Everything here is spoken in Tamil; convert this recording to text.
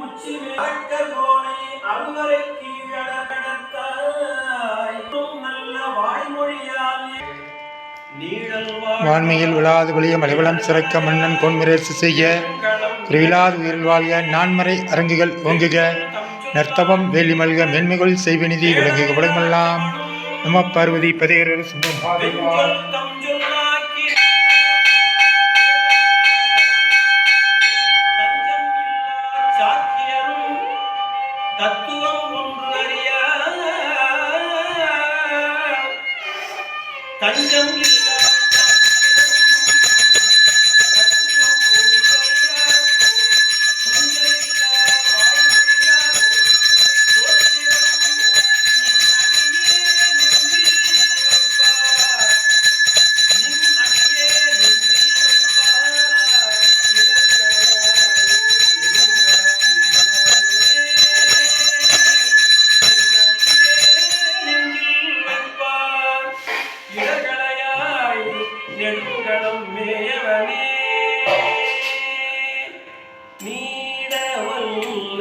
உச்சி போனை அருவரை கீழடத்தாய் நல்ல வாய்மொழியால் வான்மையில் விழாது ஒளிய மலைவளம் சிறக்க மன்னன் பொன்முரசு செய்ய. பிரிவிலாது உயிரில் வாழ்க. நான்மறை அரங்குகள் ஓங்குக. நர்த்தவம் வேலி மல்க. மென்மைகள் செய்வநிதி விளங்குக. உலகமெல்லாம் நம பார்வதி. பதையர் சுந்தரம் தத்துவம் ஒன்று அறிய தஞ்சம் இல்லை. எண்களும் மேவனே நீட வல்ல